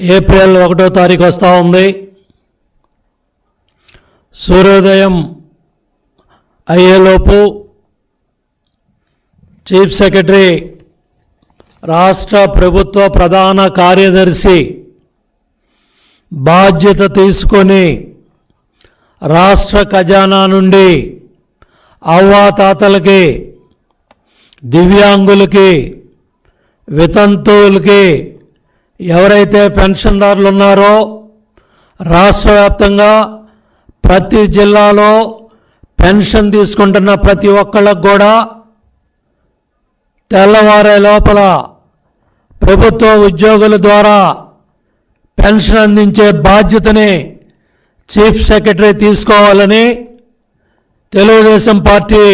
April ఒకటో తారీఖు వస్తూ ఉంది. సూర్యోదయం అయ్యేలోపు చీఫ్ సెక్రటరీ రాష్ట్ర ప్రభుత్వ ప్రధాన కార్యదర్శి బాధ్యత తీసుకొని రాష్ట్ర ఖజానా నుండి అవ్వాతాతలకి దివ్యాంగులకి వితంతువులకి ఎవరైతే పెన్షన్దారులు ఉన్నారో రాష్ట్ర వ్యాప్తంగా ప్రతి జిల్లాలో పెన్షన్ తీసుకుంటున్న ప్రతి ఒక్కళ్ళకు కూడా తెల్లవారే లోపల ప్రభుత్వ ఉద్యోగుల ద్వారా పెన్షన్ అందించే బాధ్యతని చీఫ్ సెక్రటరీ తీసుకోవాలని తెలుగుదేశం పార్టీ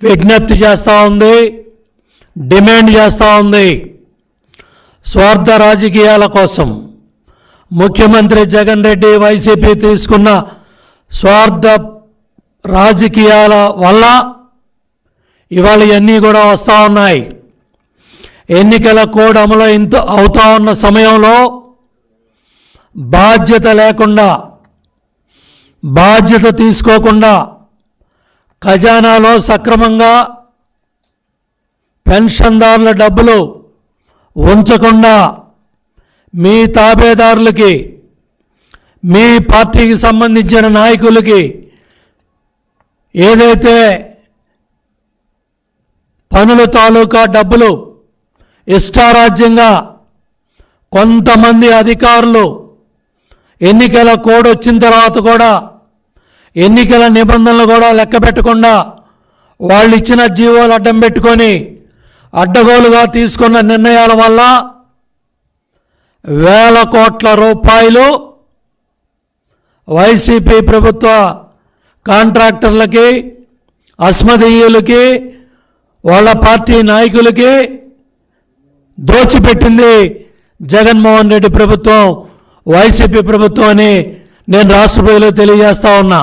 విజ్ఞప్తి చేస్తూ ఉంది డిమాండ్ చేస్తూ ఉంది. స్వార్థ రాజకీయాల కోసం ముఖ్యమంత్రి జగన్ రెడ్డి వైసీపీ తీసుకున్న స్వార్థ రాజకీయాల వల్ల ఇవాళ ఇవన్నీ కూడా వస్తూ ఉన్నాయి. ఎన్నికల కోడ్ అమలు ఇంత అవుతా ఉన్న సమయంలో బాధ్యత లేకుండా బాధ్యత తీసుకోకుండా ఖజానాలో సక్రమంగా పెన్షన్దారుల డబ్బులు ఉంచకుండా మీ తాబేదారులకి మీ పార్టీకి సంబంధించిన నాయకులకి ఏదైతే పనుల తాలూకా డబ్బులు ఇష్టారాజ్యంగా కొంతమంది అధికారులు ఎన్నికల కోడ్ వచ్చిన తర్వాత కూడా ఎన్నికల నిబంధనలు కూడా లెక్క పెట్టకుండా వాళ్ళు ఇచ్చిన జీవోలు అడ్డం పెట్టుకొని అడ్డగోలుగా తీసుకున్న నిర్ణయాల వల్ల వేల కోట్ల రూపాయలు వైసీపీ ప్రభుత్వ కాంట్రాక్టర్లకి అస్మదీయులకి వాళ్ళ పార్టీ నాయకులకి దోచిపెట్టింది జగన్మోహన్ రెడ్డి ప్రభుత్వం వైసీపీ ప్రభుత్వం అని నేను రాష్ట్రపతిలో తెలియజేస్తా ఉన్నా.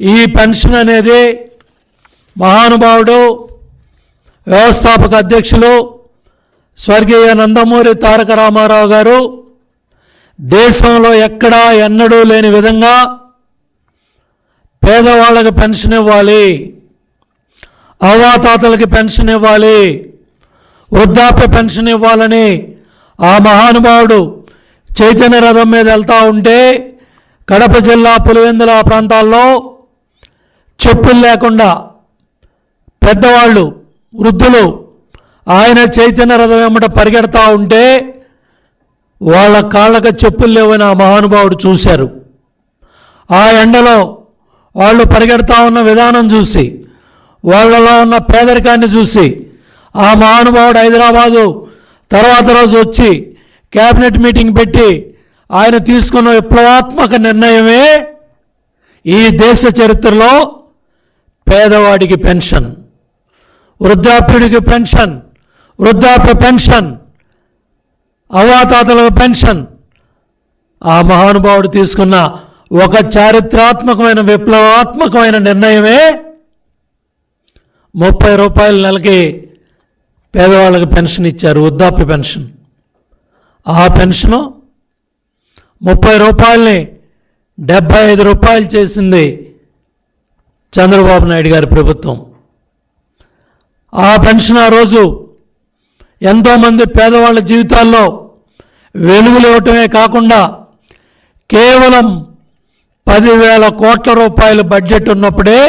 ఈ పెన్షన్ అనేది మహానుభావుడు వ్యవస్థాపక అధ్యక్షులు స్వర్గీయ నందమూరి తారక రామారావు గారు. దేశంలో ఎక్కడా ఎన్నడూ లేని విధంగా పేదవాళ్ళకి పెన్షన్ ఇవ్వాలి అవ్వాతాతలకి పెన్షన్ ఇవ్వాలి వృద్ధాప్య పెన్షన్ ఇవ్వాలని ఆ మహానుభావుడు చైతన్య రథం మీద వెళ్తూ ఉంటే కడప జిల్లా పులివెందుల ప్రాంతాల్లో చెప్పులు లేకుండా పెద్దవాళ్ళు వృద్ధులు ఆయన చైతన్య రథం వెంబట పరిగెడతా ఉంటే వాళ్ళ కాళ్ళకు చెప్పులు లేవని ఆ మహానుభావుడు చూశారు. ఆ ఎండలో వాళ్ళు పరిగెడతా ఉన్న విధానం చూసి వాళ్ళలో ఉన్న పేదరికాన్ని చూసి ఆ మహానుభావుడు హైదరాబాదు తర్వాత రోజు వచ్చి క్యాబినెట్ మీటింగ్ పెట్టి ఆయన తీసుకున్న విప్లవాత్మక నిర్ణయమే ఈ దేశ చరిత్రలో పేదవాడికి పెన్షన్. వృద్ధాప్యుడికి పెన్షన్ వృద్ధాప్య పెన్షన్ అవాతాతలకు పెన్షన్. ఆ మహానుభావుడు తీసుకున్న ఒక చారిత్రాత్మకమైన విప్లవాత్మకమైన నిర్ణయమే ముప్పై రూపాయల నెలకి పేదవాళ్ళకి పెన్షన్ ఇచ్చారు వృద్ధాప్య పెన్షన్. ఆ పెన్షను ముప్పై రూపాయలని డెబ్భై ఐదు రూపాయలు చేసింది చంద్రబాబు నాయుడు గారి ప్రభుత్వం. ఆ పెన్షన్ ఆ రోజు ఎంతోమంది పేదవాళ్ళ జీవితాల్లో వెలుగులు ఇవ్వటమే కాకుండా కేవలం పదివేల కోట్ల రూపాయలు బడ్జెట్ ఉన్నప్పుడే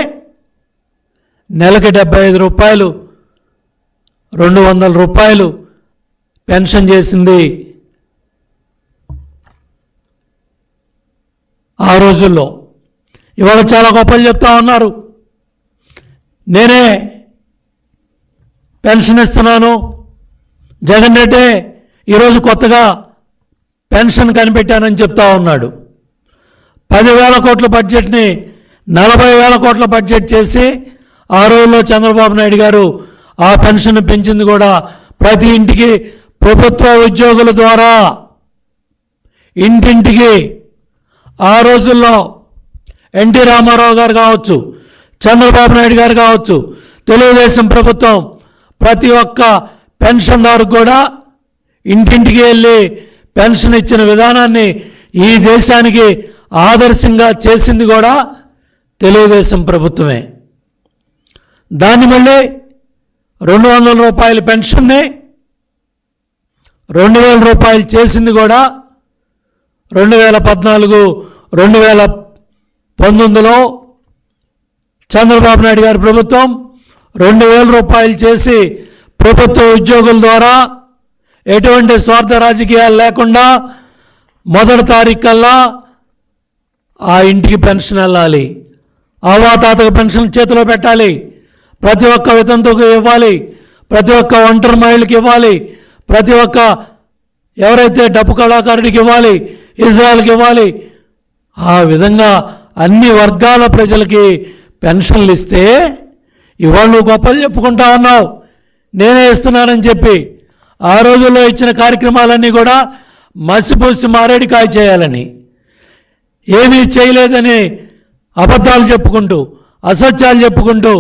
నెలకి డెబ్బై ఐదు రూపాయలు రెండు వందల రూపాయలు పెన్షన్ చేసింది. ఆ రోజుల్లో. ఇవాళ చాలా గొప్పలు చెప్తా ఉన్నారు. నేనే పెన్షన్ ఇస్తున్నాను. జగన్ రెడ్డి ఈరోజు కొత్తగా పెన్షన్ కనిపెట్టానని చెప్తా ఉన్నాడు. పదివేల కోట్ల బడ్జెట్ని నలభై వేల కోట్ల బడ్జెట్ చేసి ఆ రోజుల్లో చంద్రబాబు నాయుడు గారు ఆ పెన్షన్ పెంచింది కూడా ప్రతి ఇంటికి ప్రభుత్వ ఉద్యోగుల ద్వారా. ఇంటింటికి. ఆ రోజుల్లో ఎన్టీ రామారావు గారు కావచ్చు చంద్రబాబు నాయుడు గారు కావచ్చు తెలుగుదేశం ప్రభుత్వం ప్రతి ఒక్క పెన్షన్దారు కూడా ఇంటింటికి వెళ్ళి పెన్షన్ ఇచ్చిన విధానాన్ని ఈ దేశానికి ఆదర్శంగా చేసింది కూడా తెలుగుదేశం ప్రభుత్వమే. దాన్ని మళ్ళీ రెండు వందల రూపాయల పెన్షన్ని రెండు వేల రూపాయలు చేసింది కూడా రెండు వేల పద్నాలుగు రెండు వేల పంతొమ్మిదిలో చంద్రబాబు నాయుడు గారి ప్రభుత్వం. రెండు వేల రూపాయలు చేసి ప్రభుత్వ ఉద్యోగుల ద్వారా ఎటువంటి స్వార్థ రాజకీయాలు లేకుండా మొదటి తారీఖు కల్లా ఆ ఇంటికి పెన్షన్ వెళ్ళాలి. అవాతాతకు పెన్షన్ చేతిలో పెట్టాలి. ప్రతి ఒక్క వితంతుకు ఇవ్వాలి. ప్రతి ఒక్క ఒంటరి మహిళకి ఇవ్వాలి. ప్రతి ఒక్క ఎవరైతే డప్పు కళాకారుడికి ఇవ్వాలి ఇజ్రాయల్కి ఇవ్వాలి ఆ విధంగా అన్ని వర్గాల ప్రజలకి పెన్షన్లు ఇస్తే ఇవాళ నువ్వు గొప్పలు చెప్పుకుంటా ఉన్నావు. నేనే ఇస్తున్నానని చెప్పి ఆ రోజుల్లో ఇచ్చిన కార్యక్రమాలన్నీ కూడా మసిపూసి మారేడికాయ చేయాలని. ఏమీ చేయలేదని అబద్ధాలు చెప్పుకుంటూ అసత్యాలు చెప్పుకుంటూ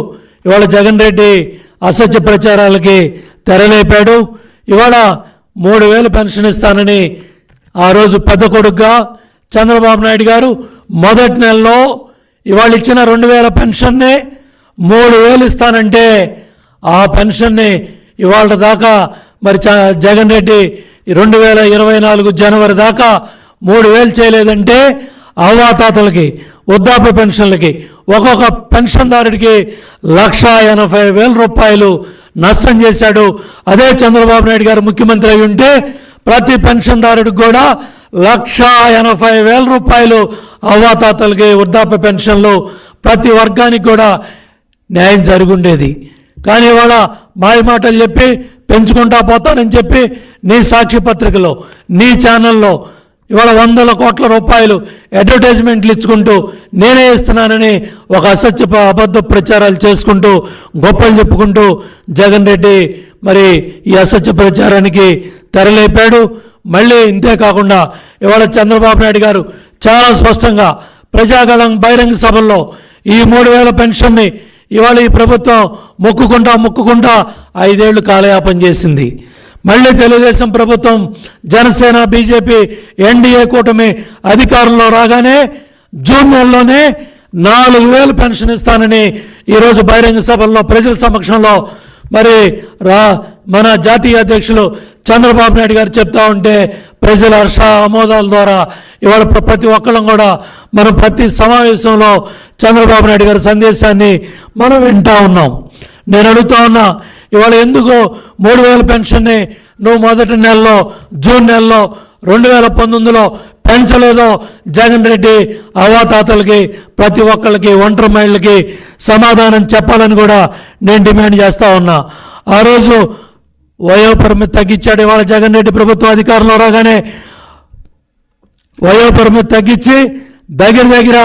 ఇవాళ జగన్ రెడ్డి అసత్య ప్రచారాలకి తెరలేపాడు. ఇవాళ మూడు వేలు పెన్షన్ ఇస్తానని ఆ రోజు పెద్ద కొడుకుగా చంద్రబాబు నాయుడు గారు మొదటి నెలలో ఇవాళ ఇచ్చిన రెండు వేల పెన్షన్నే మూడు వేలు ఇస్తానంటే ఆ పెన్షన్ని ఇవాళ దాకా మరి చ- జగన్ రెడ్డి రెండు వేల ఇరవై నాలుగు జనవరి దాకా మూడు వేలు చేయలేదంటే అవ్వాతాతలకి వృద్ధాప్య పెన్షన్లకి ఒక్కొక్క పెన్షన్దారుడికి లక్ష ఎనభై వేల రూపాయలు నష్టం చేశాడు. అదే చంద్రబాబు నాయుడు గారు ముఖ్యమంత్రి అయి ఉంటే ప్రతి పెన్షన్దారుడికి కూడా లక్ష ఎనభై వేల రూపాయలు అవ్వాతాతలకి వృద్ధాప్య పెన్షన్లు ప్రతి వర్గానికి కూడా న్యాయం జరుగుండేది. కానీ ఇవాళ మాయ మాటలు చెప్పి పెంచుకుంటా పోతానని చెప్పి నీ సాక్షి పత్రికలో నీ ఛానల్లో ఇవాళ వందల కోట్ల రూపాయలు అడ్వర్టైజ్మెంట్లు ఇచ్చుకుంటూ నేనే ఇస్తున్నానని ఒక అసత్య అబద్ధ ప్రచారాలు చేసుకుంటూ గొప్పలు చెప్పుకుంటూ జగన్ రెడ్డి మరి ఈ అసత్య ప్రచారానికి తెరలేపాడు. మళ్ళీ ఇంతే కాకుండా ఇవాళ చంద్రబాబు నాయుడు గారు చాలా స్పష్టంగా ప్రజాగళం బహిరంగ సభల్లో ఈ మూడు వేల పెన్షన్ని ఇవాళ ఈ ప్రభుత్వం మొక్కుకుంటా మొక్కుకుంటా ఐదేళ్ళు కాలయాపం చేసింది. మళ్ళీ తెలుగుదేశం ప్రభుత్వం జనసేన బీజేపీ ఎన్డీఏ కూటమి అధికారంలో రాగానే జూన్ నెలలోనే నాలుగు వేలు పెన్షన్ ఇస్తానని ఈరోజు బహిరంగ సభల్లో ప్రజల సమక్షంలో మరి రా మన జాతీయ అధ్యక్షులు చంద్రబాబు నాయుడు గారు చెప్తా ఉంటే ప్రజల హర్ష ఆమోదాల ద్వారా ఇవాళ ప్రతి ఒక్కళ్ళం కూడా మనం ప్రతి సమావేశంలో చంద్రబాబు నాయుడు గారి సందేశాన్ని మనం వింటా ఉన్నాం. నేను అడుగుతా ఉన్నా ఇవాళ ఎందుకు మూడు వేల పెన్షన్ని నువ్వు మొదటి నెలలో జూన్ నెలలో రెండు వేల పంతొమ్మిదిలో పెంచలేదో జగన్ రెడ్డి అవాతాతలకి ప్రతి ఒక్కళ్ళకి ఒంటరి మహిళలకి సమాధానం చెప్పాలని కూడా నేను డిమాండ్ చేస్తూ ఉన్నా. ఆ రోజు వయోపరిమితి తగ్గించాడు ఇవాళ జగన్ రెడ్డి ప్రభుత్వం అధికారంలో రాగానే. వయోపరిమితి తగ్గించి దగ్గర దగ్గర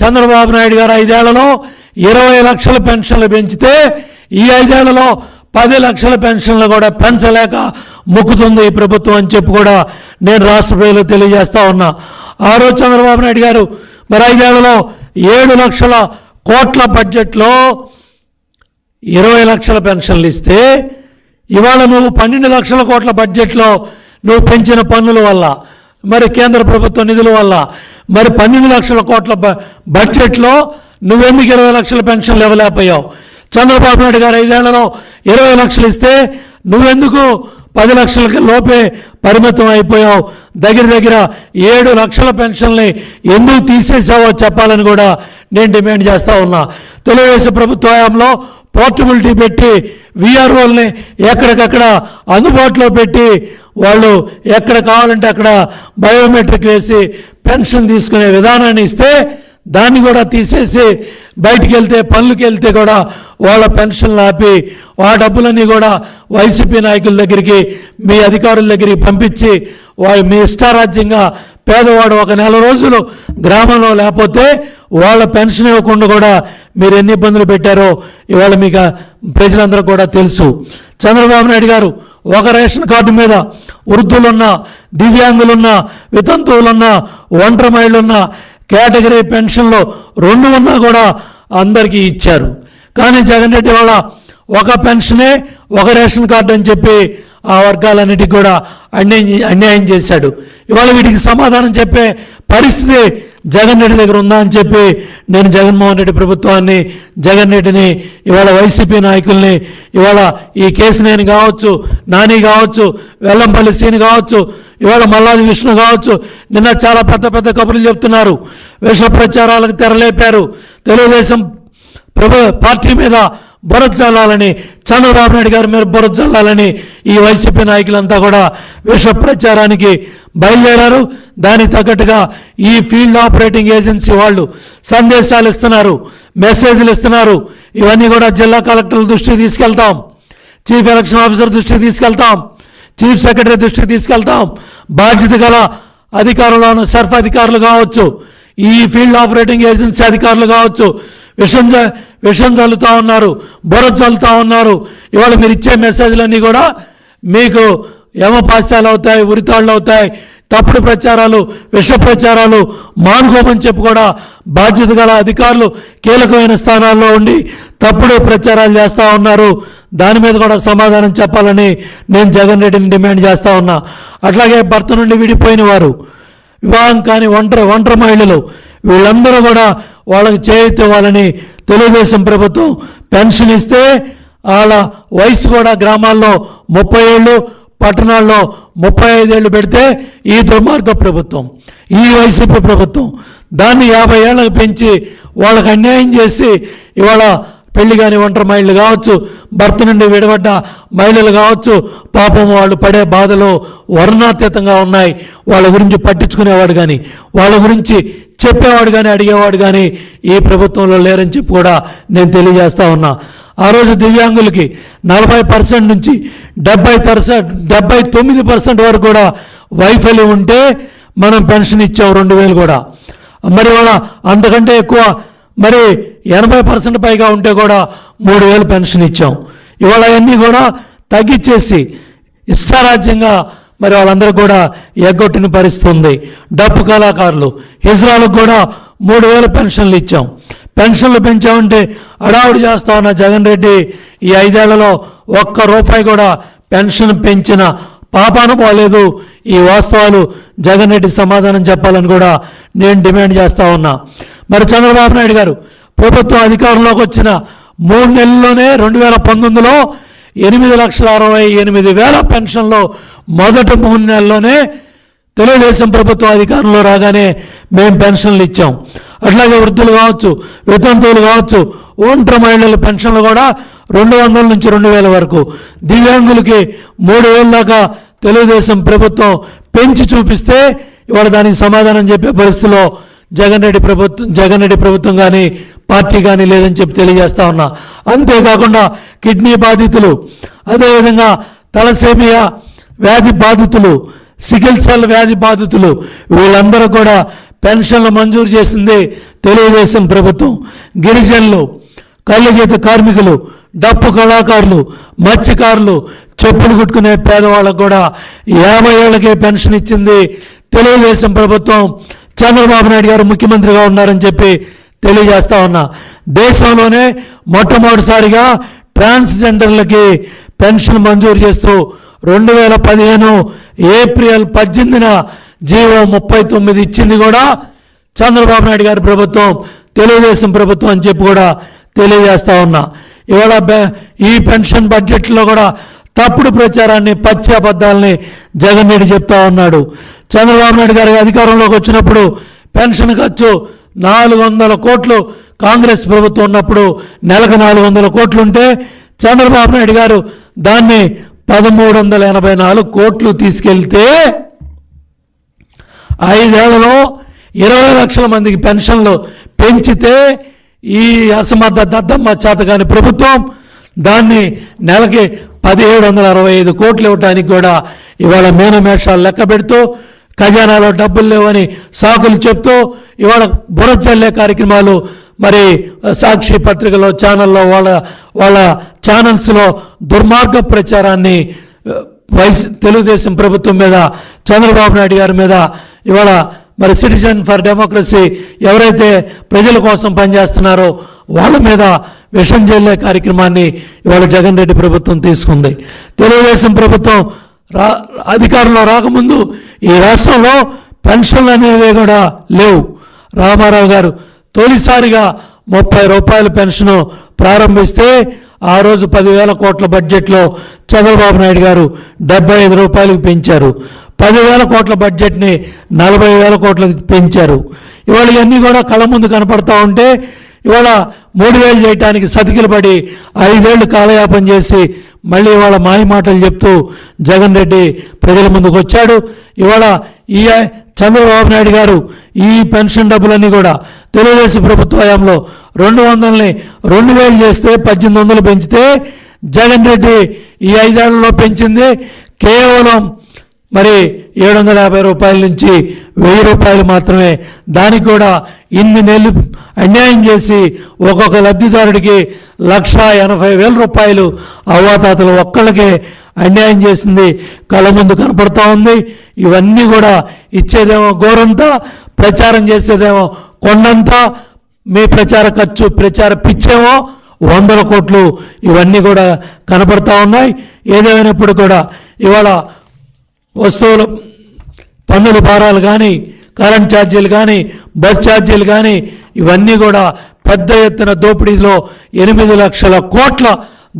చంద్రబాబు నాయుడు గారు ఐదేళ్ళలో ఇరవై లక్షల పెన్షన్లు పెంచితే ఈ ఐదేళ్ళలో పది లక్షల పెన్షన్లు కూడా పెంచలేక మొక్కుతుంది ఈ ప్రభుత్వం అని చెప్పి కూడా నేను రాష్ట్ర తెలియజేస్తా ఉన్నా. ఆ రోజు చంద్రబాబు నాయుడు గారు మరి ఐదేళ్ళలో ఏడు లక్షల కోట్ల బడ్జెట్లో ఇరవై లక్షల పెన్షన్లు ఇస్తే ఇవాళ నువ్వు పన్నెండు లక్షల కోట్ల బడ్జెట్లో నువ్వు పెంచిన పన్నుల వల్ల మరి కేంద్ర ప్రభుత్వ నిధుల వల్ల మరి పన్నెండు లక్షల కోట్ల బ- బడ్జెట్లో నువ్వెందుకు ఇరవై లక్షల పెన్షన్లు ఇవ్వలేకపోయావు చంద్రబాబు నాయుడు గారు ఐదేళ్ళలో ఇరవై లక్షలు ఇస్తే నువ్వెందుకు పది లక్షలకి లోపే పరిమితం అయిపోయావు. దగ్గర దగ్గర ఏడు లక్షల పెన్షన్ని ఎందుకు తీసేసావో చెప్పాలని కూడా నేను డిమాండ్ చేస్తా ఉన్నా. తెలుగుదేశం ప్రభుత్వ హయాంలో పోర్టబిలిటీ పెట్టి విఆర్ఓల్ని ఎక్కడికక్కడ అందుబాటులో పెట్టి వాళ్ళు ఎక్కడ కావాలంటే అక్కడ బయోమెట్రిక్ వేసి పెన్షన్ తీసుకునే విధానాన్ని ఇస్తే దాన్ని కూడా తీసేసి బయటికి వెళ్తే పనులకు వెళ్తే కూడా వాళ్ళ పెన్షన్లు ఆపి ఆ డబ్బులన్నీ కూడా వైసీపీ నాయకుల దగ్గరికి మీ అధికారుల దగ్గరికి పంపించి వాళ్ళు మీ ఇష్టారాజ్యంగా పేదవాడు ఒక నెల రోజులు గ్రామంలో లేకపోతే వాళ్ళ పెన్షన్ ఇవ్వకుండా కూడా మీరు ఎన్ని ఇబ్బందులు పెట్టారో ఇవాళ మీకు ప్రజలందరూ కూడా తెలుసు. చంద్రబాబు నాయుడు గారు ఒక రేషన్ కార్డు మీద వృద్ధులున్నా దివ్యాంగులున్నా వితంతువులున్నా ఒంటరి మహిళలున్నా కేటగిరీ పెన్షన్లో రెండు ఉన్నా కూడా అందరికీ ఇచ్చారు. కానీ జగన్ రెడ్డి వాళ్ళ ఒక పెన్షనే ఒక రేషన్ కార్డు అని చెప్పి ఆ వర్గాలన్నిటికీ కూడా అన్యాయం అన్యాయం చేశాడు. ఇవాళ వీటికి సమాధానం చెప్పే పరిస్థితి జగన్ రెడ్డి దగ్గర ఉందా అని చెప్పి నేను జగన్మోహన్ రెడ్డి ప్రభుత్వాన్ని జగన్ రెడ్డిని ఇవాళ వైసీపీ నాయకుల్ని ఇవాళ ఈ కేసునేని కావచ్చు నాని కావచ్చు వెల్లంపల్లి సీని కావచ్చు ఇవాళ మల్లాది విష్ణు కావచ్చు నిన్న చాలా పెద్ద పెద్ద కబుర్లు చెప్తున్నారు. విష ప్రచారాలకు తెరలేపారు. తెలుగుదేశం ప్రభు పార్టీ మీద బురద చల్లాలని చంద్రబాబు నాయుడు గారి మీద బురద జల్లాలని ఈ వైసీపీ నాయకులంతా కూడా విష ప్రచారానికి బయలుదేరారు. దానికి తగ్గట్టుగా ఈ ఫీల్డ్ ఆపరేటింగ్ ఏజెన్సీ వాళ్ళు సందేశాలు ఇస్తున్నారు మెసేజ్లు ఇస్తున్నారు. ఇవన్నీ కూడా జిల్లా కలెక్టర్ల దృష్టికి తీసుకెళ్తాం. చీఫ్ ఎలక్షన్ ఆఫీసర్ దృష్టికి తీసుకెళ్తాం. చీఫ్ సెక్రటరీ దృష్టికి తీసుకెళ్తాం. బాధ్యత గల అధికారులు సర్ఫ్ అధికారులు కావచ్చు ఈ ఫీల్డ్ ఆపరేటింగ్ ఏజెన్సీ అధికారులు కావచ్చు విషం విషం చల్లుతూ ఉన్నారు బుర్ర చల్లుతూ ఉన్నారు. ఇవాళ మీరు ఇచ్చే మెసేజ్లన్నీ కూడా మీకు యమపాస్యాలు అవుతాయి ఉరితాళ్ళు అవుతాయి తప్పుడు ప్రచారాలు విష ప్రచారాలు మానుకోమని చెప్పి కూడా బాధ్యత గల అధికారులు కీలకమైన స్థానాల్లో ఉండి తప్పుడు ప్రచారాలు చేస్తూ ఉన్నారు. దాని మీద కూడా సమాధానం చెప్పాలని నేను జగన్ రెడ్డిని డిమాండ్ చేస్తూ ఉన్నా. అట్లాగే భర్త నుండి విడిపోయిన వారు వివాహం కాని ఒంటరి ఒంటరి మహిళలు వీళ్ళందరూ కూడా వాళ్ళకి చేయూత వాళ్ళని తెలుగుదేశం ప్రభుత్వం పెన్షన్ ఇస్తే వాళ్ళ వయసు కూడా గ్రామాల్లో ముప్పై ఏళ్ళు పట్టణాల్లో ముప్పై ఐదేళ్ళు పెడితే ఈ దుర్మార్గ ప్రభుత్వం ఈ వైసీపీ ప్రభుత్వం దాన్ని యాభై ఏళ్ళకు పెంచి వాళ్ళకి అన్యాయం చేసి ఇవాళ పెళ్ళి కాని ఒంటరి మహిళలు కావచ్చు భర్త నుండి విడబడ్డ మహిళలు కావచ్చు పాపం వాళ్ళు పడే బాధలు వర్ణాతీతంగా ఉన్నాయి. వాళ్ళ గురించి పట్టించుకునేవాడు కానీ వాళ్ళ గురించి చెప్పేవాడు కానీ అడిగేవాడు కానీ ఈ ప్రభుత్వంలో లేరని చెప్పి కూడా నేను తెలియజేస్తా ఉన్నా. ఆ రోజు దివ్యాంగులకి నలభై పర్సెంట్ నుంచి డెబ్బై పర్సెంట్ డెబ్బై తొమ్మిది పర్సెంట్ వరకు కూడా వైఫల్యం ఉంటే మనం పెన్షన్ ఇచ్చాం రెండు వేలు కూడా. మరి వాళ్ళ అంతకంటే ఎక్కువ మరి ఎనభై పర్సెంట్ పైగా ఉంటే కూడా మూడు వేలు పెన్షన్ ఇచ్చాం. ఇవాళ అవన్నీ కూడా తగ్గించేసి ఇష్టారాజ్యంగా మరి వాళ్ళందరూ కూడా ఎగ్గొట్టిన పరిస్థితి ఉంది డప్పు కళాకారులు. ఇజ్రాలకు కూడా మూడు వేల పెన్షన్లు ఇచ్చాం. పెన్షన్లు పెంచామంటే అడావుడి చేస్తా ఉన్న జగన్ రెడ్డి ఈ ఐదేళ్ళలో ఒక్క రూపాయి కూడా పెన్షన్ పెంచిన పాపాను పోలేదు ఈ వాస్తవాలు జగన్ రెడ్డి సమాధానం చెప్పాలని కూడా నేను డిమాండ్ చేస్తా ఉన్నా. మరి చంద్రబాబు నాయుడు గారు ప్రభుత్వం అధికారంలోకి వచ్చిన మూడు నెలల్లోనే రెండు వేల పంతొమ్మిదిలో ఎనిమిది లక్షల అరవై ఎనిమిది వేల పెన్షన్లో మొదటి మూడు నెలల్లోనే తెలుగుదేశం ప్రభుత్వం అధికారంలో రాగానే మేము పెన్షన్లు ఇచ్చాం. అట్లాగే వృద్ధులు కావచ్చు వితంతువులు కావచ్చు ఒంటరి మహిళల పెన్షన్లు కూడా రెండు వందల నుంచి రెండు వేల వరకు. దివ్యాంగులకి మూడు వేల దాకా తెలుగుదేశం ప్రభుత్వం పెంచి చూపిస్తే ఇవాళ దానికి సమాధానం చెప్పే పరిస్థితిలో జగన్ రెడ్డి ప్రభుత్వం జగన్ రెడ్డి ప్రభుత్వం కానీ పార్టీ కానీ లేదని చెప్పి తెలియజేస్తా ఉన్నా. అంతేకాకుండా కిడ్నీ బాధితులు అదేవిధంగా తలసేమియా వ్యాధి బాధితులు సికిల్ సెల్ వ్యాధి బాధితులు వీళ్ళందరూ కూడా పెన్షన్లు మంజూరు చేసింది తెలుగుదేశం ప్రభుత్వం. గిరిజనులు కళ్ళగీత కార్మికులు డప్పు కళాకారులు మత్స్యకారులు చెప్పులు కుట్టుకునే పేదవాళ్ళకు కూడా యాభై ఏళ్ళకే పెన్షన్ ఇచ్చింది తెలుగుదేశం ప్రభుత్వం. చంద్రబాబు నాయుడు గారు ముఖ్యమంత్రిగా ఉన్నారని చెప్పి తెలియజేస్తా ఉన్నా. దేశంలోనే మొట్టమొదటిసారిగా ట్రాన్స్జెండర్లకి పెన్షన్ మంజూరు చేస్తూ రెండు వేల పదిహేను ఏప్రిల్ పద్దెనిమిదిన జీవో ముప్పై తొమ్మిది ఇచ్చింది కూడా చంద్రబాబు నాయుడు గారి ప్రభుత్వం తెలుగుదేశం ప్రభుత్వం అని చెప్పి కూడా తెలియజేస్తా ఉన్నా. ఇవాళ ఈ పెన్షన్ బడ్జెట్లో కూడా తప్పుడు ప్రచారాన్ని పచ్చి అబద్ధాలని జగన్ రెడ్డి చెప్తా ఉన్నాడు. చంద్రబాబు నాయుడు గారి అధికారంలోకి వచ్చినప్పుడు పెన్షన్ ఖర్చు నాలుగు వందల కోట్లు కాంగ్రెస్ ప్రభుత్వం ఉన్నప్పుడు నెలకు నాలుగు వందల కోట్లు ఉంటే చంద్రబాబు నాయుడు గారు దాన్ని పదమూడు వందల ఎనభై నాలుగు కోట్లు తీసుకెళ్తే ఐదేళ్ళలో ఇరవై లక్షల మందికి పెన్షన్లు పెంచితే ఈ అసమర్థ దద్దమ్మ చేతగాని ప్రభుత్వం దాన్ని నెలకి పదిహేడు వందల అరవై ఐదు కోట్లు ఇవ్వడానికి కూడా ఇవాళ మేనమేషాలు లెక్క పెడుతూ ఖజానాలో డబ్బులు లేవని సాకులు చెప్తూ ఇవాళ బుర్ర చల్లే కార్యక్రమాలు మరి సాక్షి పత్రికలో ఛానల్లో వాళ్ళ వాళ్ళ ఛానల్స్లో దుర్మార్గ ప్రచారాన్ని వైస్ తెలుగుదేశం ప్రభుత్వం మీద చంద్రబాబు నాయుడు గారి మీద ఇవాళ మరి సిటిజన్ ఫర్ డెమోక్రసీ ఎవరైతే ప్రజల కోసం పనిచేస్తున్నారో వాళ్ళ మీద విషం జల్లే కార్యక్రమాన్ని ఇవాళ జగన్ రెడ్డి ప్రభుత్వం తీసుకుంది. తెలుగుదేశం ప్రభుత్వం రా అధికారంలో రాకముందు ఈ రాష్ట్రంలో పెన్షన్లు అనేవి కూడా లేవు. రామారావు గారు తొలిసారిగా ముప్పై రూపాయల పెన్షన్ ప్రారంభిస్తే ఆ రోజు పదివేల కోట్ల బడ్జెట్లో చంద్రబాబు నాయుడు గారు డెబ్బై ఐదు రూపాయలకు పెంచారు. పదివేల కోట్ల బడ్జెట్ని నలభై వేల కోట్లకు పెంచారు. ఇవాళ ఇవన్నీ కూడా కళ్ళ ముందు కనపడతా ఉంటే ఇవాళ మూడు వేలు చేయటానికి సతికిలు పడి ఐదేళ్ళు కాలయాపన చేసి మళ్ళీ ఇవాళ మాయ మాటలు చెప్తూ జగన్ రెడ్డి ప్రజల ముందుకు వచ్చాడు. ఇవాళ ఈ చంద్రబాబు నాయుడు గారు ఈ పెన్షన్ డబ్బులన్నీ కూడా తెలుగుదేశం ప్రభుత్వ హయాంలో రెండు వందలని రెండు వేలు చేస్తే పద్దెనిమిది వందలు పెంచితే జగన్ రెడ్డి ఈ ఐదేళ్ళలో పెంచింది కేవలం మరి ఏడు వందల యాభై రూపాయల నుంచి వెయ్యి రూపాయలు మాత్రమే. దానికి కూడా ఇన్ని నెలలు అన్యాయం చేసి ఒక్కొక్క లబ్ధిదారుడికి లక్ష ఎనభై వేల రూపాయలు అవ్వాతాతలు ఒక్కళ్ళకే అన్యాయం చేసింది. కళ్ళ ముందు కనపడుతూ ఉంది. ఇవన్నీ కూడా ఇచ్చేదేమో గోరంతా ప్రచారం చేసేదేమో కొండంతా మీ ప్రచార ఖర్చు ప్రచార పిచ్చేమో వందల కోట్లు ఇవన్నీ కూడా కనపడతా ఉన్నాయి. ఏదేమైనప్పుడు కూడా ఇవాళ వస్తువులు పన్నుల భారాలు కానీ కరెంట్ ఛార్జీలు కానీ బస్ ఛార్జీలు కానీ ఇవన్నీ కూడా పెద్ద ఎత్తున దోపిడీలో ఎనిమిది లక్షల కోట్ల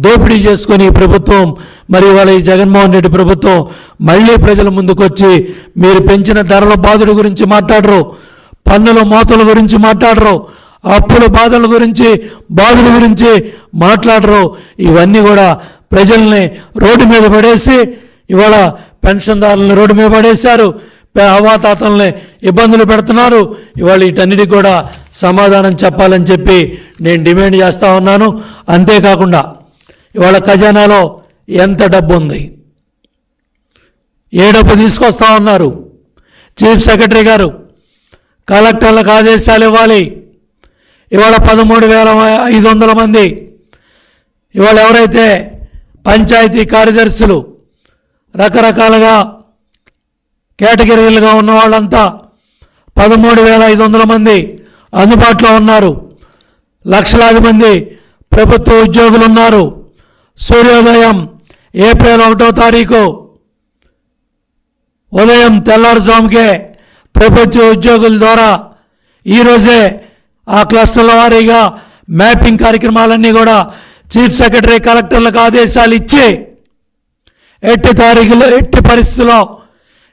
దోపిడీ చేసుకొని ఈ ప్రభుత్వం మరి వాళ్ళ ఈ జగన్మోహన్ రెడ్డి ప్రభుత్వం మళ్ళీ ప్రజల ముందుకొచ్చి మీరు పెంచిన ధరల బాధుడు గురించి మాట్లాడరు పన్నుల మోతల గురించి మాట్లాడరు అప్పుల బాధల గురించి బాధల గురించి మాట్లాడరు. ఇవన్నీ కూడా ప్రజల్ని రోడ్డు మీద పడేసి ఇవాళ పెన్షన్దారులను రోడ్డు మీద పడేశారు. అవాతాతల్ని ఇబ్బందులు పెడుతున్నారు. ఇవాళ వీటన్నిటికి కూడా సమాధానం చెప్పాలని చెప్పి నేను డిమాండ్ చేస్తూ ఉన్నాను. అంతేకాకుండా ఇవాళ ఖజానాలో ఎంత డబ్బు ఉంది? ఏ డబ్బు తీసుకొస్తా ఉన్నారు? చీఫ్ సెక్రటరీ గారు కలెక్టర్లకు ఆదేశాలు ఇవ్వాలి. ఇవాళ పదమూడు వేల ఐదు వందల మంది ఇవాళ ఎవరైతే పంచాయతీ కార్యదర్శులు రకరకాలుగా కేటగిరీలుగా ఉన్న వాళ్ళంతా పదమూడు వేల ఐదు వందల మంది అందుబాటులో ఉన్నారు. లక్షలాది మంది ప్రభుత్వ ఉద్యోగులు ఉన్నారు. సూర్యోదయం ఏప్రిల్ ఒకటో తారీఖు ఉదయం తెల్లారుజాముకే ప్రభుత్వ ఉద్యోగుల ద్వారా ఈరోజే ఆ క్లస్టర్ల వారీగా మ్యాపింగ్ కార్యక్రమాలన్నీ కూడా చీఫ్ సెక్రటరీ కలెక్టర్లకు ఆదేశాలు ఇచ్చి ఎట్టి తారీఖులో ఎట్టి పరిస్థితుల్లో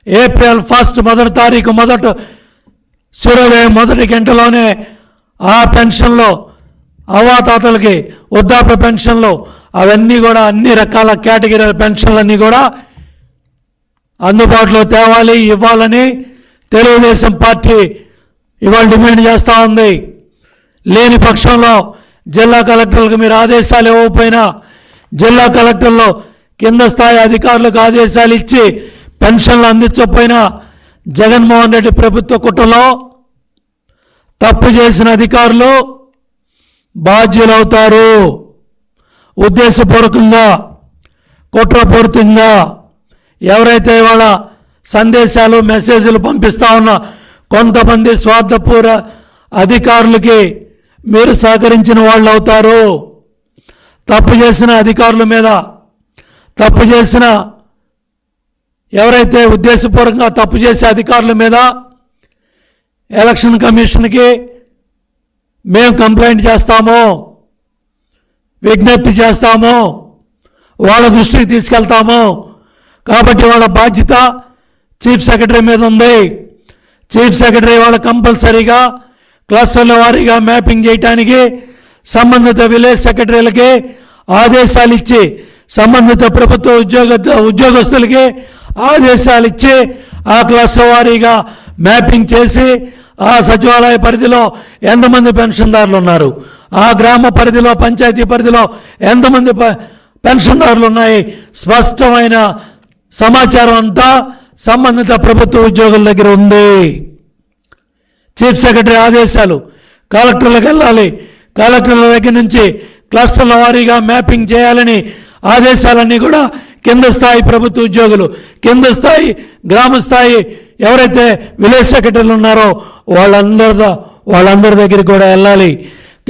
ఏప్రిల్ ఫస్ట్ మొదటి తారీఖు మొదట సూర్యోదయం మొదటి గంటలోనే ఆ పెన్షన్లో అవాతాతలకి వృద్ధాప్య పెన్షన్లు అవన్నీ కూడా అన్ని రకాల కేటగిరీల పెన్షన్లన్నీ కూడా అందుబాటులో తేవాలి ఇవ్వాలని తెలుగుదేశం పార్టీ ఇవాళ డిమాండ్ చేస్తూ ఉంది. లేని పక్షంలో జిల్లా కలెక్టర్లకు మీరు ఆదేశాలు ఇవ్వకపోయినా జిల్లా కలెక్టర్లు కింద స్థాయి అధికారులకు ఆదేశాలు ఇచ్చి పెన్షన్లు అందించకపోయినా జగన్మోహన్ రెడ్డి ప్రభుత్వ కుట్రలో తప్పు చేసిన అధికారులు బాధ్యులవుతారు. ఉద్దేశపూర్వకంగా కుట్రపూరితంగా ఎవరైతే ఇవాళ సందేశాలు మెసేజ్లు పంపిస్తా ఉన్న కొంతమంది స్వార్థపూర అధికారులకి మీరు సహకరించిన వాళ్ళు అవుతారు తప్పు చేసిన అధికారుల మీద తప్పు చేసిన ఎవరైతే ఉద్దేశపూర్వకంగా తప్పు చేసే అధికారుల మీద ఎలక్షన్ కమిషన్కి మేము కంప్లైంట్ చేస్తాము విజ్ఞప్తి చేస్తాము వాళ్ళ దృష్టికి తీసుకెళ్తాము కాబట్టి వాళ్ళ బాధ్యత చీఫ్ సెక్రటరీ మీద ఉంది. చీఫ్ సెక్రటరీ వాళ్ళ కంపల్సరీగా క్లస్టర్ల వారీగా మ్యాపింగ్ చేయడానికి సంబంధిత విలేజ్ సెక్రటరీలకి ఆదేశాలు ఇచ్చి సంబంధిత ప్రభుత్వ ఉద్యోగ ఉద్యోగస్తులకి ఆదేశాలు ఇచ్చి ఆ క్లస్టర్ వారీగా మ్యాపింగ్ చేసి ఆ సచివాలయ పరిధిలో ఎంతమంది పెన్షన్దారులు ఉన్నారు? ఆ గ్రామ పరిధిలో పంచాయతీ పరిధిలో ఎంతమంది ప- పెన్షన్దారులు ఉన్నాయి? స్పష్టమైన సమాచారం అంతా సంబంధిత ప్రభుత్వ ఉద్యోగుల దగ్గర ఉంది. చీఫ్ సెక్రటరీ ఆదేశాలు కలెక్టర్లకు వెళ్ళాలి. కలెక్టర్ల దగ్గర నుంచి క్లస్టర్ల వారీగా మ్యాపింగ్ చేయాలని ఆదేశాలన్నీ కూడా కింద స్థాయి ప్రభుత్వ ఉద్యోగులు కింద స్థాయి గ్రామ స్థాయి ఎవరైతే విలేజ్ సెక్రటరీలు ఉన్నారో వాళ్ళందరి వాళ్ళందరి దగ్గరికి కూడా వెళ్ళాలి.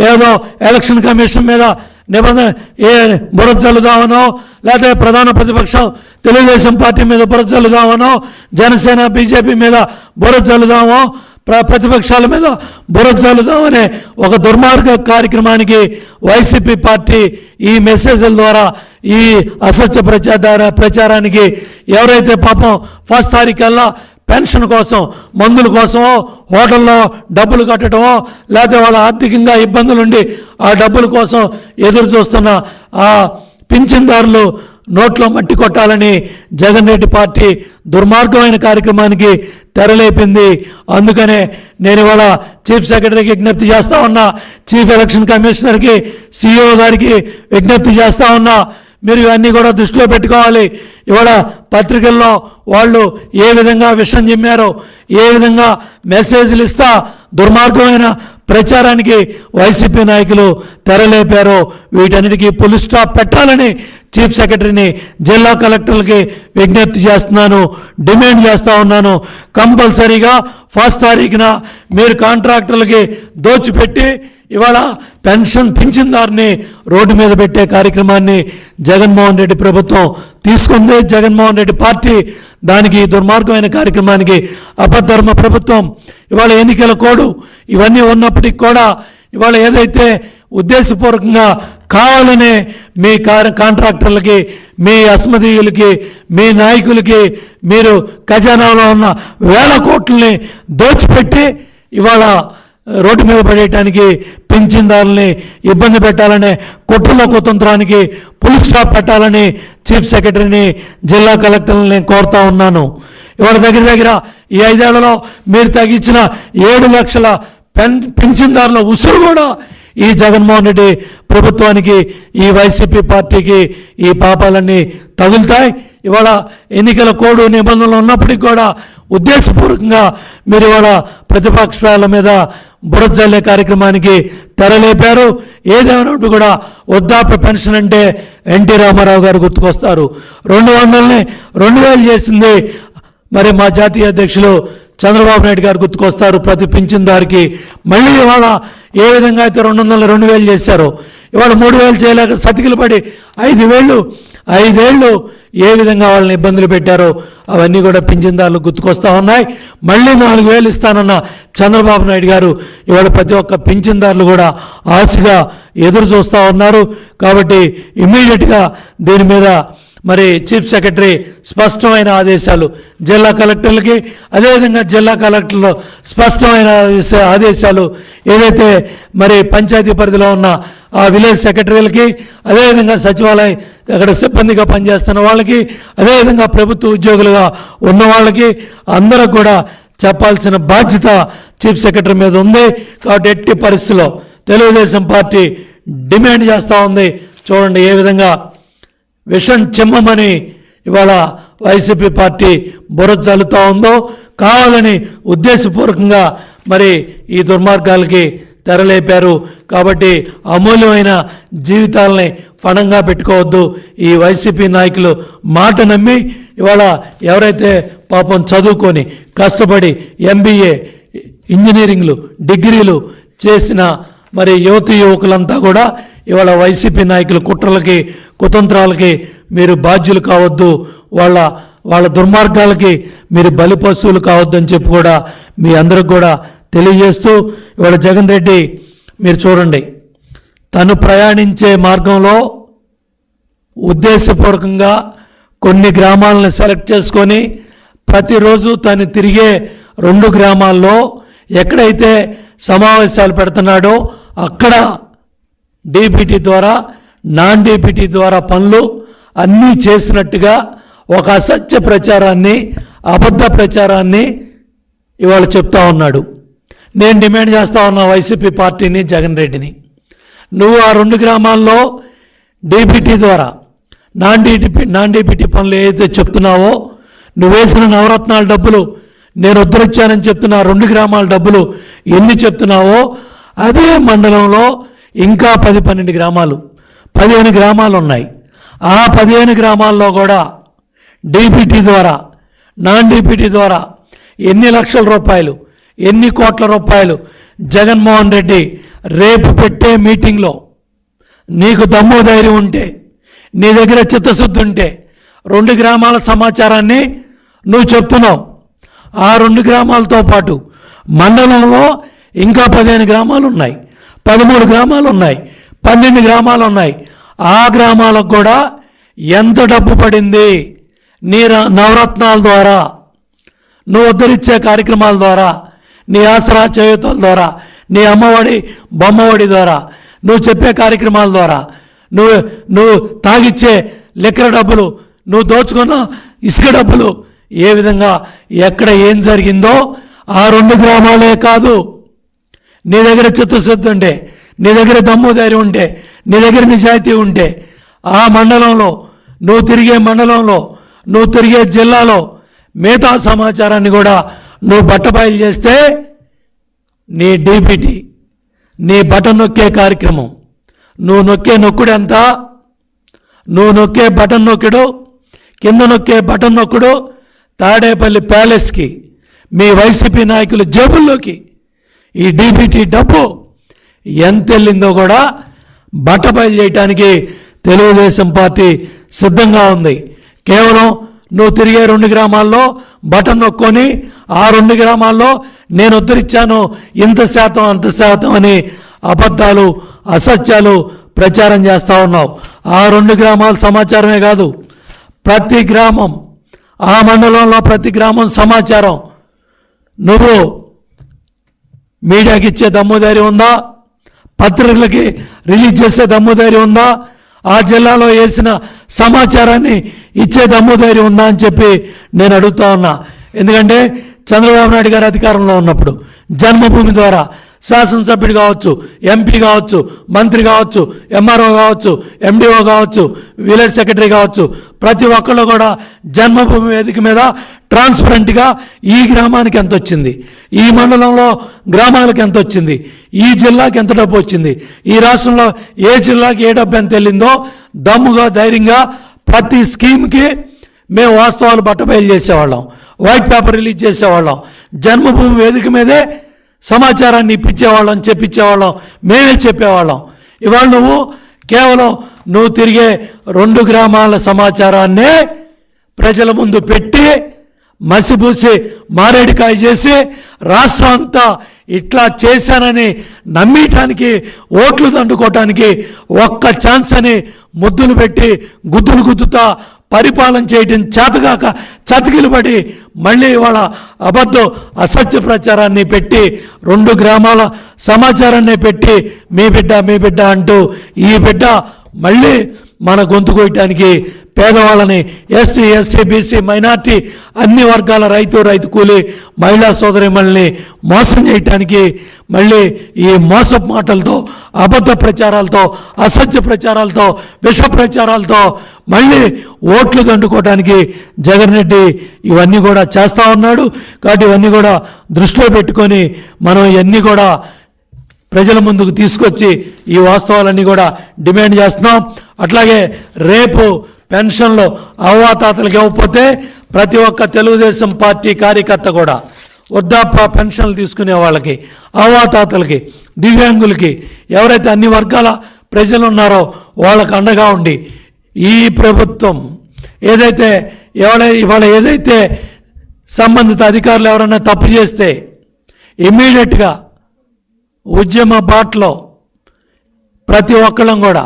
ఏదో ఎలక్షన్ కమిషన్ మీద నిబంధన ఏ బుర్ర చల్లుదామనో లేకపోతే ప్రధాన ప్రతిపక్షం తెలుగుదేశం పార్టీ మీద బుర్ర చల్లుదామనో జనసేన బీజేపీ మీద బుర్ర చల్లుదామో ప్రతిపక్షాల మీద బుర్ర ఒక దుర్మార్గ కార్యక్రమానికి వైసీపీ పార్టీ ఈ మెసేజ్ల ద్వారా ఈ అసత్య ప్రచార ప్రచారానికి ఎవరైతే పాపం ఫస్ట్ తారీఖల్లా పెన్షన్ కోసం మందుల కోసమో హోటల్లో డబ్బులు కట్టడమో లేకపోతే వాళ్ళ ఆర్థికంగా ఇబ్బందులుండి ఆ డబ్బుల కోసం ఎదురు చూస్తున్న ఆ పింఛన్దారులు నోట్లో మట్టి కొట్టాలని జగన్ రెడ్డి పార్టీ దుర్మార్గమైన కార్యక్రమానికి తెరలేపింది. అందుకనే నేను ఇవాళ చీఫ్ సెక్రటరీకి విజ్ఞప్తి చేస్తా ఉన్నా చీఫ్ ఎలక్షన్ కమిషనర్కి సిఇఓ గారికి విజ్ఞప్తి చేస్తా ఉన్నా. మీరు ఇవన్నీ కూడా దృష్టిలో పెట్టుకోవాలి. ఇవాళ పత్రికల్లో వాళ్ళు ఏ విధంగా విషయం చిమ్మారో ఏ విధంగా మెసేజ్లు ఇస్తా దుర్మార్గమైన ప్రచారానికి వైసీపీ నాయకులు తెరలేపారో వీటన్నిటికీ పులి స్టాప్ పెట్టాలని చీఫ్ సెక్రటరీని జిల్లా కలెక్టర్లకి విజ్ఞప్తి చేస్తున్నాను డిమాండ్ చేస్తూ ఉన్నాను. కంపల్సరీగా ఫస్ట్ తారీఖున మీరు కాంట్రాక్టర్లకి దోచిపెట్టి ఇవాళ పెన్షన్ పింఛన్దారుని రోడ్డు మీద పెట్టే కార్యక్రమాన్ని జగన్మోహన్ రెడ్డి ప్రభుత్వం తీసుకుంది. జగన్మోహన్ రెడ్డి పార్టీ దానికి దుర్మార్గమైన కార్యక్రమానికి అపధర్మ ప్రభుత్వం ఇవాళ ఎన్నికల కోడు ఇవన్నీ ఉన్నప్పటికీ కూడా ఇవాళ ఏదైతే ఉద్దేశపూర్వకంగా కావాలనే మీ కార్ కాంట్రాక్టర్లకి మీ అస్మదీయులకి మీ నాయకులకి మీరు ఖజానాలో ఉన్న వేల కోట్లని దోచిపెట్టి ఇవాళ రోడ్డు మీద పడేయటానికి పెంచిందారుల్ని ఇబ్బంది పెట్టాలనే కుట్రల కుతంత్రానికి పులి స్టాప్ పెట్టాలని చీఫ్ సెక్రటరీని జిల్లా కలెక్టర్ని నేను కోరుతా ఉన్నాను. ఇవాళ దగ్గర దగ్గర ఈ ఐదేళ్ళలో మీరు తగ్గించిన ఏడు లక్షల పెన్ పెంచిందారుల ఉసురు కూడా ఈ జగన్మోహన్ రెడ్డి ప్రభుత్వానికి ఈ వైసీపీ పార్టీకి ఈ పాపాలన్నీ తగులుతాయి. ఇవాళ ఎన్నికల కోడ్ నిబంధనలు ఉన్నప్పటికీ కూడా ఉద్దేశపూర్వకంగా మీరు ఇవాళ ప్రతిపక్షాల మీద బురజల్లే కార్యక్రమానికి తెరలేపారు. ఏదేమైనప్పుడు కూడా వృద్ధాప్య పెన్షన్ అంటే ఎన్టీ రామారావు గారు గుర్తుకొస్తారు. రెండు వందలని రెండు వేలు చేసింది మరి మా జాతీయ అధ్యక్షులు చంద్రబాబు నాయుడు గారు గుర్తుకొస్తారు. ప్రతి పింఛన్దారికి మళ్ళీ ఇవాళ ఏ విధంగా అయితే రెండు వందల రెండు వేలు చేశారో ఇవాళ మూడు వేలు చేయలేక సతికిలు పడి ఐదు వేళ్ళు ఐదేళ్ళు ఏ విధంగా వాళ్ళని ఇబ్బందులు పెట్టారో అవన్నీ కూడా పింఛన్దారులు గుర్తుకొస్తూ ఉన్నాయి. మళ్ళీ నాలుగు వేలు ఇస్తానన్న చంద్రబాబు నాయుడు గారు ఇవాళ ప్రతి ఒక్క పింఛన్దారులు కూడా ఆశగా ఎదురు చూస్తూ ఉన్నారు. కాబట్టి ఇమ్మీడియట్గా దీని మీద మరి చీఫ్ సెక్రటరీ స్పష్టమైన ఆదేశాలు. జిల్లా కలెక్టర్లకి అదేవిధంగా జిల్లా కలెక్టర్లు స్పష్టమైన ఆదేశ- ఆదేశాలు ఏదైతే మరి పంచాయతీ పరిధిలో ఉన్న ఆ విలేజ్ సెక్రటరీలకి అదేవిధంగా సచివాలయం అక్కడ సిబ్బందిగా పనిచేస్తున్న వాళ్ళకి అదేవిధంగా ప్రభుత్వ ఉద్యోగులుగా ఉన్న వాళ్ళకి అందరూ కూడా చెప్పాల్సిన బాధ్యత చీఫ్ సెక్రటరీ మీద ఉంది. కాబట్టి ఎట్టి పరిస్థితిలో తెలుగుదేశం పార్టీ డిమాండ్ చేస్తూ ఉంది. చూడండి ఏ విధంగా విషం చిమ్మమని ఇవాళ వైసీపీ పార్టీ బుర్ర చల్లుతూ ఉందో కావాలని ఉద్దేశపూర్వకంగా మరి ఈ దుర్మార్గాలకి తెరలేపారు. కాబట్టి అమూల్యమైన జీవితాలని ఫణంగా పెట్టుకోవద్దు. ఈ వైసీపీ నాయకులు మాట నమ్మి ఇవాళ ఎవరైతే పాపం చదువుకొని కష్టపడి ఎంబీఏ ఇంజనీరింగ్లు డిగ్రీలు చేసిన మరి యువతి యువకులంతా కూడా ఇవాళ వైసీపీ నాయకుల కుట్రలకి కుతంత్రాలకి మీరు బాధ్యులు కావద్దు. వాళ్ళ వాళ్ళ దుర్మార్గాలకి మీరు బలి పశువులు కావద్దని చెప్పి కూడా మీ అందరికి కూడా తెలియజేస్తూ ఇవాళ జగన్ రెడ్డి మీరు చూడండి. తను ప్రయాణించే మార్గంలో ఉద్దేశపూర్వకంగా కొన్ని గ్రామాలను సెలెక్ట్ చేసుకొని ప్రతిరోజు తను తిరిగే రెండు గ్రామాల్లో ఎక్కడైతే సమావేశాలు పెడుతున్నాడో అక్కడ డీబీటీ ద్వారా నాన్ డీబీటీ ద్వారా పనులు అన్నీ చేసినట్టుగా ఒక అసత్య ప్రచారాన్ని అబద్ధ ప్రచారాన్ని ఇవాళ చెప్తా ఉన్నాడు. నేను డిమాండ్ చేస్తా ఉన్నా వైసీపీ పార్టీని జగన్ రెడ్డిని. నువ్వు ఆ రెండు గ్రామాల్లో డీబీటీ ద్వారా నాన్ డీటీపీ నాన్ డీబీటీ పనులు ఏదైతే చెప్తున్నావో నువ్వు వేసిన నవరత్నాల డబ్బులు నేను ఉద్ధరించానని చెప్తున్న రెండు గ్రామాల డబ్బులు ఎన్ని చెప్తున్నావో అదే మండలంలో ఇంకా పది పన్నెండు గ్రామాలు పదిహేను గ్రామాలు ఉన్నాయి. ఆ పదిహేను గ్రామాల్లో కూడా డీపీటీ ద్వారా నాన్ డీపీటీ ద్వారా ఎన్ని లక్షల రూపాయలు ఎన్ని కోట్ల రూపాయలు జగన్మోహన్ రెడ్డి రేపు పెట్టే మీటింగ్లో నీకు దమ్ము ధైర్యం ఉంటే నీ దగ్గర చిత్తశుద్ధి ఉంటే రెండు గ్రామాల సమాచారాన్ని నువ్వు చెప్తున్నావు. ఆ రెండు గ్రామాలతో పాటు మండలంలో ఇంకా పదిహేను గ్రామాలు ఉన్నాయి. పదమూడు గ్రామాలు ఉన్నాయి. పన్నెండు గ్రామాలు ఉన్నాయి. ఆ గ్రామాలకు కూడా ఎంత డబ్బు పడింది? నీ ర- నవరత్నాల ద్వారా నువ్వు ఉద్ధరించే కార్యక్రమాల ద్వారా నీ ఆసరా చేయుతల ద్వారా నీ అమ్మఒడి బొమ్మఒడి ద్వారా నువ్వు చెప్పే కార్యక్రమాల ద్వారా నువ్వు నువ్వు తాగిచ్చే లిక్కర డబ్బులు నువ్వు దోచుకున్న ఇసుక డబ్బులు ఏ విధంగా ఎక్కడ ఏం జరిగిందో ఆ రెండు గ్రామాలే కాదు. నీ దగ్గర చిత్తశుద్ధి ఉంటే నీ దగ్గర దమ్ము ధైర్యం ఉంటే నీ దగ్గర నిజాయితీ ఉంటే ఆ మండలంలో నువ్వు తిరిగే మండలంలో నువ్వు తిరిగే జిల్లాలో మిగతా సమాచారాన్ని కూడా నువ్వు బట్టబయలు చేస్తే నీ డీపీటీ నీ బటన్ నొక్కే కార్యక్రమం నువ్వు నొక్కే నొక్కుడు ఎంత? నువ్వు నొక్కే బటన్ నొక్కడు కింద నొక్కే బటన్ నొక్కడు తాడేపల్లి ప్యాలెస్కి మీ వైసీపీ నాయకులు జేబుల్లోకి ఈ డీబీటీ డబ్బు ఎంత వెళ్ళిందో కూడా బట్టబయలు చేయటానికి తెలుగుదేశం పార్టీ సిద్ధంగా ఉంది. కేవలం నువ్వు తిరిగే రెండు గ్రామాల్లో బటన్ నొక్కొని ఆ రెండు గ్రామాల్లో నేను ఉద్ధరించాను ఇంత శాతం అంత శాతం అని అబద్ధాలు అసత్యాలు ప్రచారం చేస్తూ ఉన్నావు. ఆ రెండు గ్రామాల సమాచారమే కాదు ప్రతి గ్రామం ఆ మండలంలో ప్రతి గ్రామం సమాచారం. నువ్వు మీడియాకి ఇచ్చే దమ్ముదారి ఉందా? పత్రికలకి రిలీజ్ చేసే దమ్ముదారి ఉందా? ఆ జిల్లాలో వేసిన సమాచారాన్ని ఇచ్చే దమ్ముదారి ఉందా అని చెప్పి నేను అడుగుతా ఉన్నా. ఎందుకంటే చంద్రబాబు నాయుడు గారు అధికారంలో ఉన్నప్పుడు జన్మభూమి ద్వారా శాసనసభ్యుడు కావచ్చు ఎంపీ కావచ్చు మంత్రి కావచ్చు ఎంఆర్ఓ కావచ్చు ఎండిఓ కావచ్చు విలేజ్ సెక్రటరీ కావచ్చు ప్రతి ఒక్కళ్ళు కూడా జన్మభూమి వేదిక మీద ట్రాన్స్పరెంట్గా ఈ గ్రామానికి ఎంత వచ్చింది ఈ మండలంలో గ్రామాలకు ఎంత వచ్చింది ఈ జిల్లాకి ఎంత డబ్బు వచ్చింది ఈ రాష్ట్రంలో ఏ జిల్లాకి ఏ డబ్బు ఎంత వెళ్ళిందో దమ్ముగా ధైర్యంగా ప్రతి స్కీమ్కి మేము వాస్తవాలు బట్టబయలు చేసేవాళ్ళం వైట్ పేపర్ రిలీజ్ చేసేవాళ్ళం జన్మభూమి వేదిక మీదే సమాచారాన్ని ఇప్పించేవాళ్ళం చెప్పించేవాళ్ళం మేమే చెప్పేవాళ్ళం. ఇవాళ నువ్వు కేవలం నువ్వు తిరిగే రెండు గ్రామాల సమాచారాన్నే ప్రజల ముందు పెట్టి మసిపూసి మారేడికాయ చేసి రాష్ట్రం అంతా ఇట్లా చేశానని నమ్మటానికి ఓట్లు దండుకోవటానికి ఒక్క ఛాన్స్ అని ముద్దులు పెట్టి గుద్దులు గుద్దుతా పరిపాలన చేయటం చేతగాక చతికిలు పడి మళ్ళీ వాళ్ళ అబద్ధం అసత్య ప్రచారాన్ని పెట్టి రెండు గ్రామాల సమాచారాన్ని పెట్టి మీ బిడ్డ మీ బిడ్డ అంటూ ఈ బిడ్డ మళ్ళీ మన గొంతు కొయ్యటానికి పేదవాళ్ళని ఎస్సీ ఎస్టీ బీసీ మైనార్టీ అన్ని వర్గాల రైతు రైతు కూలి మహిళా సోదరి మళ్ళీ మోసం చేయటానికి మళ్ళీ ఈ మోసపు మాటలతో అబద్ధ ప్రచారాలతో అసత్య ప్రచారాలతో విష ప్రచారాలతో మళ్ళీ ఓట్లు దండుకోవడానికి జగన్ రెడ్డి ఇవన్నీ కూడా చేస్తూ ఉన్నాడు. కాబట్టి ఇవన్నీ కూడా దృష్టిలో పెట్టుకొని మనం ఇవన్నీ కూడా ప్రజల ముందుకు తీసుకొచ్చి ఈ వాస్తవాలన్నీ కూడా డిమాండ్ చేస్తున్నాం. అట్లాగే రేపు పెన్షన్లు అవ్వాతాతలకు ఇవ్వకపోతే ప్రతి ఒక్క తెలుగుదేశం పార్టీ కార్యకర్త కూడా వృద్ధాప్య పెన్షన్లు తీసుకునే వాళ్ళకి అవ్వాతాతలకి దివ్యాంగులకి ఎవరైతే అన్ని వర్గాల ప్రజలు ఉన్నారో వాళ్ళకు అండగా ఉండి ఈ ప్రభుత్వం ఏదైతే ఎవడ ఇవాళ ఏదైతే సంబంధిత అధికారులు ఎవరైనా తప్పు చేస్తే ఇమీడియట్గా ఉద్యమ బాటలో ప్రతి ఒక్కళ్ళం కూడా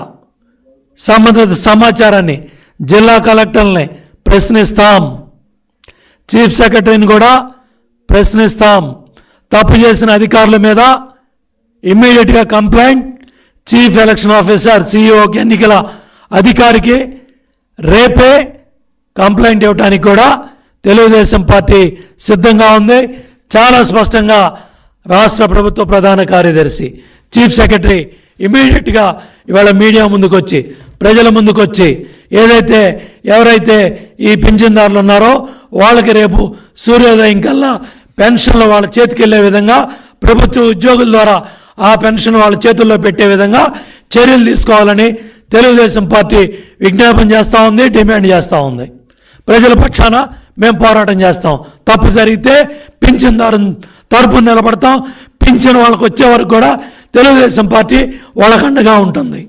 సంబంధిత సమాచారాన్ని జిల్లా కలెక్టర్ని ప్రశ్నిస్తాం. చీఫ్ సెక్రటరీని కూడా ప్రశ్నిస్తాం. తప్పు చేసిన అధికారుల మీద ఇమ్మీడియట్గా కంప్లైంట్. చీఫ్ ఎలక్షన్ ఆఫీసర్ సిఇఓకి ఎన్నికల అధికారికి రేపే కంప్లైంట్ ఇవ్వడానికి కూడా తెలుగుదేశం పార్టీ సిద్ధంగా ఉంది. చాలా స్పష్టంగా రాష్ట్ర ప్రభుత్వ ప్రధాన కార్యదర్శి చీఫ్ సెక్రటరీ ఇమీడియట్గా ఇవాళ మీడియా ముందుకు వచ్చి ప్రజల ముందుకు వచ్చి ఏదైతే ఎవరైతే ఈ పింఛన్దారులు ఉన్నారో వాళ్ళకి రేపు సూర్యోదయం కల్లా పెన్షన్లు వాళ్ళ చేతికి వెళ్ళే విధంగా ప్రభుత్వ ఉద్యోగుల ద్వారా ఆ పెన్షన్ వాళ్ళ చేతుల్లో పెట్టే విధంగా చర్యలు తీసుకోవాలని తెలుగుదేశం పార్టీ విజ్ఞాపన చేస్తూ ఉంది డిమాండ్ చేస్తూ ఉంది. ప్రజల పక్షాన మేము పోరాటం చేస్తాం. తప్పు జరిగితే పింఛన్దారు తరపున నిలబడతాం. పింఛన్ వాళ్ళకు వచ్చే వరకు కూడా తెలుగుదేశం పార్టీ వాళ్ళకండగా ఉంటుంది.